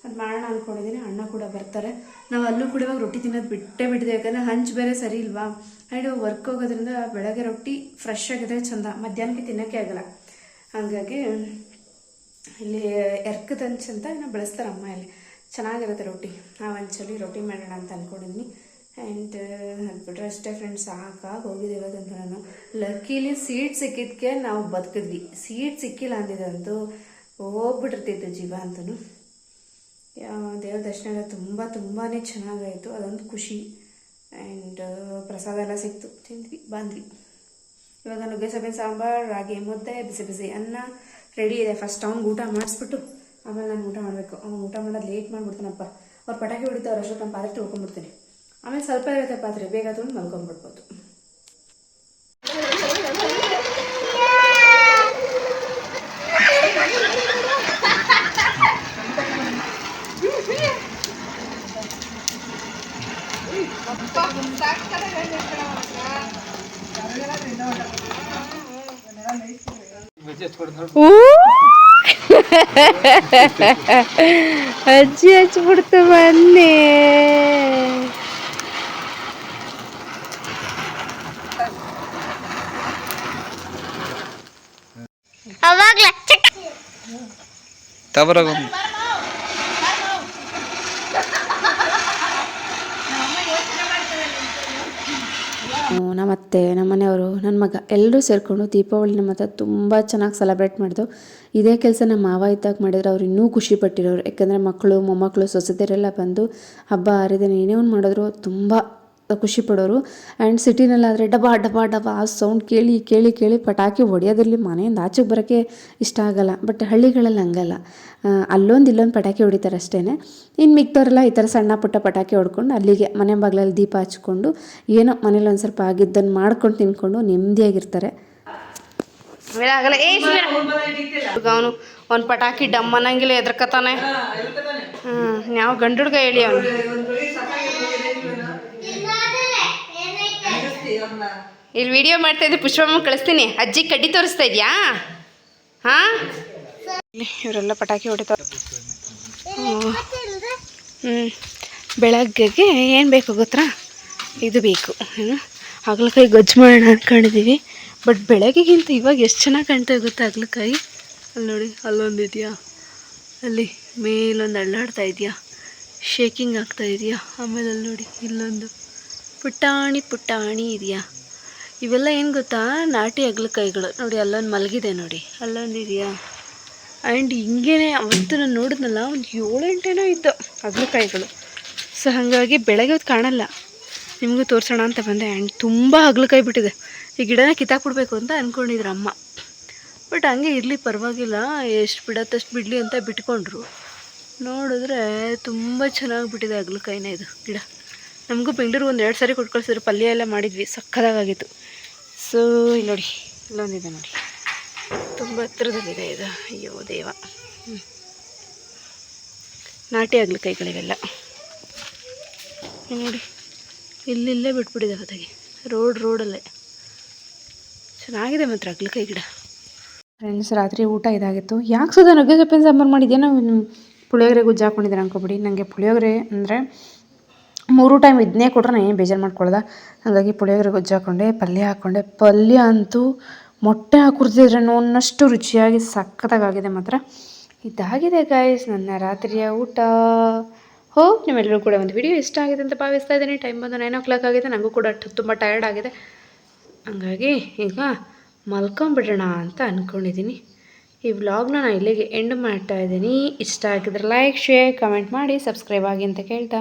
ಅದು ಮಾಡೋಣ ಅಂದ್ಕೊಂಡಿದ್ದೀನಿ ಅಣ್ಣ ಕೂಡ ಬರ್ತಾರೆ. ನಾವು ಅಲ್ಲೂ ಕೂಡ ಇವಾಗ ರೊಟ್ಟಿ ತಿನ್ನೋದು ಬಿಟ್ಟೇ ಬಿಟ್ಟಿದೆ ಯಾಕಂದರೆ ಹಂಚು ಬೇರೆ ಸರಿ ಇಲ್ವಾ? ಆ್ಯಂಡ್ ವರ್ಕ್ ಹೋಗೋದ್ರಿಂದ ಬೆಳಗ್ಗೆ ರೊಟ್ಟಿ ಫ್ರೆಶ್ ಆಗಿದ್ರೆ ಚಂದ, ಮಧ್ಯಾಹ್ನಕ್ಕೆ ತಿನ್ನೋಕ್ಕೆ ಆಗಲ್ಲ. ಹಾಗಾಗಿ ಇಲ್ಲಿ ಎರ್ಕದ ಹಂಚು ಅಂತ ಏನೋ ಬೆಳೆಸ್ತಾರೆ ಅಮ್ಮ ಇಲ್ಲಿ ಚೆನ್ನಾಗಿರುತ್ತೆ ರೊಟ್ಟಿ. ಆ ಹಂಚಲ್ಲಿ ರೊಟ್ಟಿ ಮಾಡೋಣ ಅಂತ ಅಂದ್ಕೊಂಡಿದ್ದೀನಿ ಆ್ಯಂಡ್ ಅದು ಅಷ್ಟೇ ಫ್ರೆಂಡ್ಸ್ ಸಾಕಾಗಿ ಹೋಗಿದೆ ಅಂತ ನಾನು. ಲಕ್ಕೀಲಿ ಸೀಟ್ ಸಿಕ್ಕಿದ್ಕೆ ನಾವು ಬದುಕಿದ್ವಿ. ಸೀಟ್ ಸಿಕ್ಕಿಲ್ಲ ಅಂದಿದ್ದಂತೂ ಹೋಗ್ಬಿಟ್ಟಿರ್ತಿತ್ತು ಜೀವ ಅಂತೂ ದೇವ್ರ ದರ್ಶನ ಎಲ್ಲ ತುಂಬ ತುಂಬಾ ಚೆನ್ನಾಗಾಯಿತು. ಅದೊಂದು ಖುಷಿ. ಆ್ಯಂಡ್ ಪ್ರಸಾದ ಎಲ್ಲ ಸಿಕ್ತು. ತಿಂದ್ವಿ, ಬಂದ್ವಿ. ಇವಾಗ ನುಗ್ಗೆ ಸೊಪ್ಪಿನ ಸಾಂಬಾರು, ರಾಗಿ ಮುದ್ದೆ, ಬಿಸಿ ಬಿಸಿ ಅನ್ನ ರೆಡಿ ಇದೆ. ಫಸ್ಟ್ ಅವ್ನಿಗೆ ಊಟ ಮಾಡಿಸ್ಬಿಟ್ಟು ಆಮೇಲೆ ನಾನು ಊಟ ಮಾಡಬೇಕು. ಅವ್ನು ಊಟ ಮಾಡೋದು ಲೇಟ್ ಮಾಡಿಬಿಡ್ತಾನಪ್ಪ. ಅವ್ರು ಪಟಾಕಿ ಹೊಡಿತಾವ್ರು ಅಷ್ಟೊತ್ತು ನಮ್ಮ ಪಾತ್ರೆ ತೊಳ್ಕೊಂಡ್ಬಿಡ್ತೀನಿ ಆಮೇಲೆ ಸ್ವಲ್ಪ ಇರುತ್ತೆ ಪಾತ್ರೆ. ಬೇಗ ತೊಗೊಂಡು ಮಲ್ಕೊಂಡ್ಬಿಡ್ಬೋದು ಅಜ್ಜಿ ಹಚ್ಬಿಡ್ತು ಬನ್ನಿ ಅವಾಗ್ಲ ತಬರಾಗ ನಮ್ಮ ಅತ್ತೆ ನಮ್ಮ ಮನೆಯವರು ನನ್ನ ಮಗ ಎಲ್ಲರೂ ಸೇರಿಕೊಂಡು ದೀಪಾವಳಿನ ಮಾತ್ರ ತುಂಬ ಚೆನ್ನಾಗಿ ಸೆಲೆಬ್ರೇಟ್ ಮಾಡಿದ್ರು ಇದೇ ಕೆಲಸ ನಮ್ಮ ಮಾವ ಇದ್ದಾಗ ಮಾಡಿದ್ರೆ ಅವ್ರು ಇನ್ನೂ ಖುಷಿ ಪಟ್ಟಿರೋರು. ಯಾಕಂದರೆ ಮಕ್ಕಳು ಮೊಮ್ಮಕ್ಕಳು ಸೊಸೆದರೆಲ್ಲ ಬಂದು ಹಬ್ಬ ಹರಿದಿನ ಏನೇ ಒಂದು ಮಾಡಿದ್ರು, ತುಂಬ ಖುಷಿ ಪಡೋರು. ಆ್ಯಂಡ್ ಸಿಟಿನಲ್ಲಾದರೆ ಡಬಾ ಡಬಾ ಡಬ ಆ ಸೌಂಡ್ ಕೇಳಿ ಕೇಳಿ ಕೇಳಿ ಪಟಾಕಿ ಹೊಡೆಯೋದ್ರಲ್ಲಿ ಮನೆಯಿಂದ ಆಚೆಗೆ ಬರೋಕ್ಕೆ ಇಷ್ಟ ಆಗಲ್ಲ. ಬಟ್ ಹಳ್ಳಿಗಳಲ್ಲಿ ಹಂಗಲ್ಲ. ಅಲ್ಲೊಂದು ಇಲ್ಲೊಂದು ಪಟಾಕಿ ಹೊಡಿತಾರೆ ಅಷ್ಟೇ ಇನ್ನು ಮಿಕ್ದವರೆಲ್ಲ ಈ ಥರ ಸಣ್ಣ ಪುಟ್ಟ ಪಟಾಕಿ ಹೊಡ್ಕೊಂಡು ಅಲ್ಲಿಗೆ ಮನೆ ಬಾಗಿಲಲ್ಲಿ ದೀಪ ಹಚ್ಕೊಂಡು ಏನೋ ಮನೇಲಿ ಒಂದು ಸ್ವಲ್ಪ ಆಗಿದ್ದನ್ನು ಮಾಡ್ಕೊಂಡು ತಿನ್ಕೊಂಡು ನೆಮ್ಮದಿಯಾಗಿರ್ತಾರೆ. ಅವನು ಒಂದು ಪಟಾಕಿ ಡಮ್ ಅನ್ನಂಗಿಲ್ಲ ಎದ್ರಕತಾನೆ ಹ್ಞೂ ಯಾವ ಗಂಡು ಹುಡ್ಗ ಹೇಳಿ ಅವನು? ಇಲ್ಲಿ ವಿಡಿಯೋ ಮಾಡ್ತಾ ಇದ್ದೆ ಪುಷ್ಪಮ್ಮ ಕಳಿಸ್ತೀನಿ. ಅಜ್ಜಿ ಕಡ್ಡಿ ತೋರಿಸ್ತಾ ಇದೆಯಾ? ಹಾಂ? ಇವರೆಲ್ಲ ಪಟಾಕಿ ಹೊಡಿತಾರೆ ಹ್ಞೂ ಬೆಳಗ್ಗೆಗೆ ಏನು ಬೇಕು ಗೊತ್ತಾ? ಇದು ಬೇಕು ಹಾಗಲಕಾಯಿ ಗೊಜ್ಜು ಮಾಡೋಣ ಅಂದ್ಕೊಂಡಿದ್ದೀವಿ ಬಟ್ ಬೆಳಗ್ಗೆಗಿಂತ ಇವಾಗ ಎಷ್ಟು ಚೆನ್ನಾಗಿ ಕಾಣ್ತಾ ಗೊತ್ತಾ ಹಾಗಲಕಾಯಿ? ಅಲ್ಲಿ ನೋಡಿ, ಅಲ್ಲೊಂದು ಇದೆಯಾ? ಅಲ್ಲಿ ಮೇಲೊಂದು ಅಳ್ಳಾಡ್ತಾ ಇದೆಯಾ? ಶೇಕಿಂಗ್ ಆಗ್ತಾ ಇದೆಯಾ? ಆಮೇಲೆ ಅಲ್ಲಿ ನೋಡಿ, ಇಲ್ಲೊಂದು ಪುಟಾಣಿ ಪುಟಾಣಿ ಇದೆಯಾ? ಇವೆಲ್ಲ ಏನು ಗೊತ್ತಾ? ನಾಟಿ ಅಗ್ಲಕಾಯಿಗಳು ನೋಡಿ, ಅಲ್ಲೊಂದು ಮಲಗಿದೆ ನೋಡಿ. ಅಲ್ಲೊಂದು ಇದೆಯಾ ಆ್ಯಂಡ್ ಹಿಂಗೇನೆ ಅವತ್ತು ನಾನು ನೋಡಿದ್ನಲ್ಲ, ಒಂದು ಏಳೆಂಟೇನೋ ಇತ್ತು ಅಗ್ಲಕಾಯಿಗಳು ಸೊ, ಹಾಗಾಗಿ ಬೆಳಗ್ಗೆ ಹೊತ್ತು ಕಾಣಲ್ಲ. ನಿಮಗೂ ತೋರಿಸೋಣ ಅಂತ ಬಂದೆ. ಆ್ಯಂಡ್ ತುಂಬ ಹಗ್ಲಕಾಯಿ ಬಿಟ್ಟಿದೆ. ಈ ಗಿಡನ ಕಿತ್ತಾಕ್ಬಿಡ್ಬೇಕು ಅಂತ ಅಂದ್ಕೊಂಡಿದ್ರು ಅಮ್ಮ. ಬಟ್ ಹಂಗೆ ಇರಲಿ, ಪರವಾಗಿಲ್ಲ. ಎಷ್ಟು ಬಿಡತ್ತಷ್ಟು ಬಿಡಲಿ ಅಂತ ಬಿಟ್ಕೊಂಡ್ರು. ನೋಡಿದ್ರೆ ತುಂಬ ಚೆನ್ನಾಗಿ ಬಿಟ್ಟಿದೆ ಅಗ್ಲಕಾಯಿನೇ ಇದು ಗಿಡ. ನಮಗೂ ಬೆಂಗಳೂರು ಒಂದು ಎರಡು ಸಾರಿ ಕೊಟ್ಟು ಕಳ್ಸಿದ್ರು, ಪಲ್ಯ ಎಲ್ಲ ಮಾಡಿದ್ವಿ ಸಕ್ಕದಾಗಿತ್ತು ಸೊ ಇಲ್ಲಿ ನೋಡಿ, ಇಲ್ಲೊಂದಿದೆ ನೋಡಿ. ತುಂಬ ಹತ್ರದಲ್ಲಿದೆ ಇದು. ಅಯ್ಯೋ, ದೇವ. ಹ್ಞೂ ನಾಟಿ ಆಗಲಿ ಇಲ್ಲಿ ನೋಡಿ ಇಲ್ಲಿಲ್ಲೇ ಬಿಟ್ಬಿಟ್ಟಿದೆ ಹೊತ್ತಾಗಿ. ರೋಡ್, ರೋಡಲ್ಲೇ. ಚೆನ್ನಾಗಿದೆ ಮಾತ್ರ ಅಗ್ಲಕಾಯಿ ಗಿಡ ಫ್ರೆಂಡ್ಸ್ ರಾತ್ರಿ ಊಟ ಇದಾಗಿತ್ತು. ಯಾಕೆ ಸುಧಾ ನುಗ್ಗೆ ಸೊಪ್ಪಿನ ಸಾಂಬಾರು ಮಾಡಿದ್ಯಾ? ನಾವು ಪುಳಿಯೋಗರೆ ಗುಜ್ಜು ಹಾಕೊಂಡಿದ್ದೀರ ಅನ್ಕೊಬಿಡಿ. ನನಗೆ ಪುಳಿಯೋಗರೆ ಅಂದರೆ ಮೂರು ಟೈಮ್ ಇದನ್ನೇ ಕೊಟ್ರೆ ನಾನು ಏನು ಬೇಜಾರು ಮಾಡ್ಕೊಳ್ದ? ಹಾಗಾಗಿ ಪುಳಿಯೋಗರೆ ಗೊಜ್ಜು ಹಾಕ್ಕೊಂಡೆ ಪಲ್ಯ ಹಾಕ್ಕೊಂಡೆ ಪಲ್ಯ ಅಂತೂ ಮೊಟ್ಟೆ ಹಾಕುರ್ತಿದ್ರೆ ಅನ್ನೋಷ್ಟು ರುಚಿಯಾಗಿ ಸಖತ್ತಾಗಿದೆ ಮಾತ್ರ. ಇದಾಗಿದೆ ಗಾಯ್ಸ್ ನನ್ನ ರಾತ್ರಿಯ ಊಟ. ಹೋಪ್ ನಿಮ್ಮೆಲ್ಲರೂ ಕೂಡ ಒಂದು ವಿಡಿಯೋ ಇಷ್ಟ ಆಗಿದೆ ಅಂತ ಭಾವಿಸ್ತಾ ಇದ್ದೀನಿ. ಟೈಮ್ ಬಂದು ನೈನ್ ಓ ಕ್ಲಾಕ್ ಆಗಿದೆ ನನಗೂ ಕೂಡ ತುಂಬ ಟಯರ್ಡ್ ಆಗಿದೆ. ಹಂಗಾಗಿ ಈಗ ಮಲ್ಕೊಂಬಿಡೋಣ ಅಂತ ಅಂದ್ಕೊಂಡಿದ್ದೀನಿ ಈ ವ್ಲಾಗ್ನ ನಾನು ಇಲ್ಲಿಗೆ ಎಂಡ್ ಮಾಡ್ತಾ ಇದ್ದೀನಿ. ಇಷ್ಟ ಆಗಿದ್ರೆ ಲೈಕ್ ಶೇರ್ ಕಮೆಂಟ್ ಮಾಡಿ ಸಬ್ಸ್ಕ್ರೈಬ್ ಆಗಿ ಅಂತ ಕೇಳ್ತಾ.